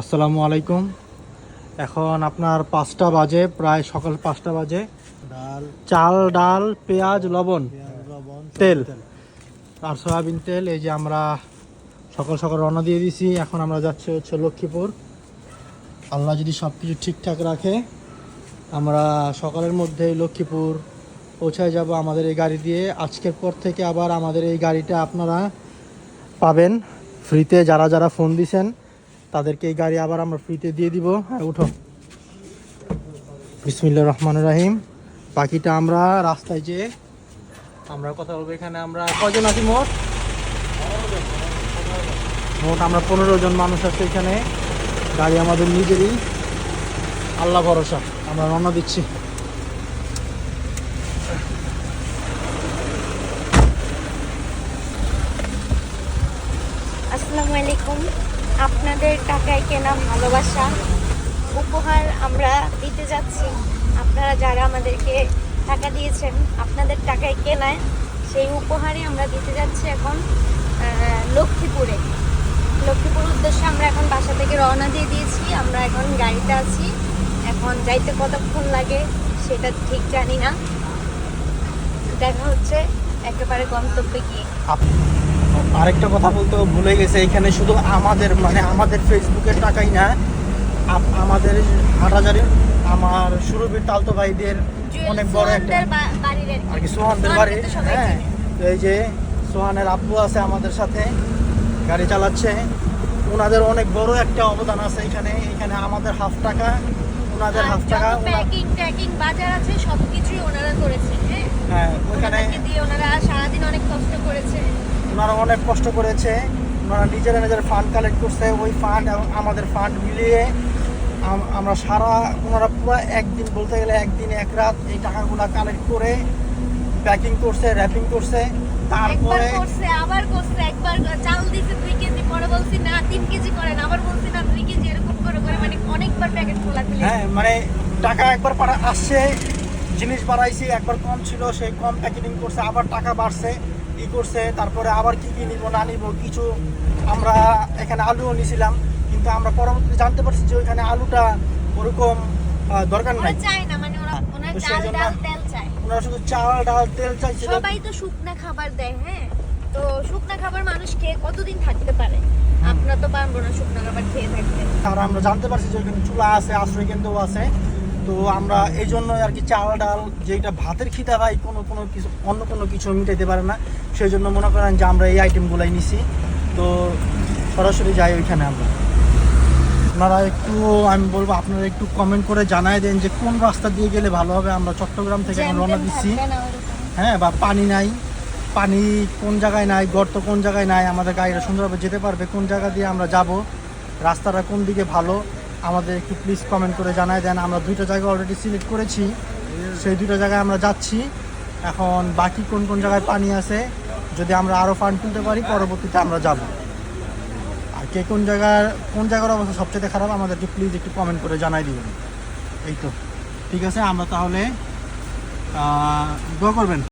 আসসালামু আলাইকুম। এখন আপনার পাঁচটা বাজে প্রায় সকাল পাঁচটা বাজে। ডাল। চাল ডাল পেঁয়াজ লবণ লবণ তেল। আর সয়াবিন তেল এই যে আমরা সকাল সকাল রওনা দিয়ে দিছি। এখন আমরা যাচ্ছি হচ্ছে লক্ষ্মীপুর। আল্লাহ যদি সব কিছু ঠিকঠাক রাখে আমরা সকালের মধ্যে লক্ষ্মীপুর পৌঁছায় যাব আমাদের এই গাড়ি দিয়ে। আজকের পর থেকে আবার আমাদের এই গাড়িটা আপনারা পাবেন। ফ্রিতে যারা যারা ফোন দিছেন তাদেরকে এই গাড়ি আবার আমরা ফ্রিতে দিয়ে দিব। হ্যাঁ উঠো। বিসমিল্লা রহমান রাহিম। বাকিটা আমরা রাস্তায় যেয়ে আমরা কথা বলব। এখানে আমরা কজন আছি মোট? মোট আমরা পনেরো জন মানুষ আছি এখানে। গাড়ি আমাদের নিজেরই। আল্লাহ ভরসা। আমরা রওনা দিচ্ছি। আসসালামু আলাইকুম। আপনাদের টাকায় কেনা ভালোবাসা উপহার আমরা দিতে যাচ্ছি। আপনারা যারা আমাদেরকে টাকা দিয়েছেন, আপনাদের টাকায় কেনায় সেই উপহারই আমরা দিতে যাচ্ছি এখন লক্ষ্মীপুরে। লক্ষ্মীপুর উদ্দেশ্যে আমরা এখন বাসা থেকে রওনা দিয়ে দিয়েছি। আমরা এখন গাড়িতে আছি। এখন যাইতে কতক্ষণ লাগে সেটা ঠিক জানি না। দেখা হচ্ছে একেবারে গন্তব্যে গিয়ে। আরেকটা কথা বলতে ভুলে গেছে এখানে শুধু আমাদের মানে আমাদের ফেসবুকের টাকাই না আমাদের হাটহাজারের আমার সুরভির তালতো ভাইদের অনেক বড় একটা আর কি। সোহানদের বাড়ি? হ্যাঁ এই যে সোহানের আব্বু আছে আমাদের সাথে গাড়ি চালাচ্ছে। ওনাদের অনেক বড় একটা অবদান আছে এখানে এখানে আমাদের হাফ টাকা ওনাদের হাফ টাকা প্যাকিং ট্যাকিং বাজার আছে সবকিছুই ওনারা করেছে হ্যাঁ? হ্যাঁ ওনাদেরকে দিয়ে ওনারা সারাদিন অনেক কষ্ট করেছে। ওনারা অনেক কষ্ট করেছে। ওনারা নিজেরা নিজের ফান্ড কালেক্ট করছে। ওই ফান্ড এবং আমাদের ফান্ড মিলিয়ে আমরা সারা ওনারা পুরো একদিন বলতে গেলে একদিন এক রাত এই টাকাগুলো কালেক্ট করে প্যাকিং করছে র্যাপিং করছে। তারপরে করছে আবার করছে একবার চাল দিছে দুই কেজি পরে বলছি না তিন কেজি করেন। আবার বলছি না দুই কেজি এরকম করে করে মানে অনেকবার প্যাকেট খোলা হ্যাঁ মানে টাকা একবার পাড়া আসছে জিনিস বাড়াইছে একবার কম ছিল সেই কম প্যাকেটিং করছে আবার টাকা বাড়ছে। ই করছে তারপরে আবার কি কি নিব না নিব কিছু আমরা এখানে আলুও নিছিলাম কিন্তু আমরা পরবর্তীতে জানতে পারছি যে ওইখানে আলুটা ওরকম দরকার নাই। মানে ওনারা শুধু চাল ডাল তেল চাইছিল। সবাই তো শুকনা খাবার দেয় হ্যাঁ? তো শুকনা খাবার মানুষ খেয়ে কতদিন থাকতে পারে? আমরা তো পারব না শুকনা খাবার খেয়ে থাকতে। আর আমরা জানতে পারছি যে ওইখানে চুলা আছে আশ্রয় কেন্দ্র আছে। তো আমরা এই জন্য আর কি চাল ডাল যেটা ভাতের খিদা ভাই কোনো কোনো কিছু অন্য কোনো কিছু মিটাইতে পারে না। সেই জন্য মনে করেন যে আমরা এই আইটেমগুলাই নিছি। তো সরাসরি যাই ওইখানে আমরা। আপনারা একটু আমি বলব আপনারা একটু কমেন্ট করে জানাই দেন যে কোন রাস্তা দিয়ে গেলে ভালো হবে। আমরা চট্টগ্রাম থেকে রওনা দিচ্ছি। হ্যাঁ বা পানি নাই। পানি কোন জায়গায় নাই গর্ত কোন জায়গায় নাই আমাদের গাড়িটা সুন্দরভাবে যেতে পারবে। কোন জায়গা দিয়ে আমরা যাব রাস্তাটা কোন দিকে ভালো আমাদের একটু প্লিজ কমেন্ট করে জানাই দেন। আমরা দুইটা জায়গা অলরেডি সিলেক্ট করেছি। সেই দুইটা জায়গায় আমরা যাচ্ছি। এখন বাকি কোন কোন জায়গায় পানি আছে, যদি আমরা আরও ফান্ড তুলতে পারি, পরবর্তীতে আমরা যাব। আর কে কোন জায়গার কোন জায়গার অবস্থা সবচেয়ে খারাপ, আমাদেরকে প্লিজ একটু কমেন্ট করে জানাই দিবেন। এই তো। ঠিক আছে, আমরা তাহলে দোয়া করবেন।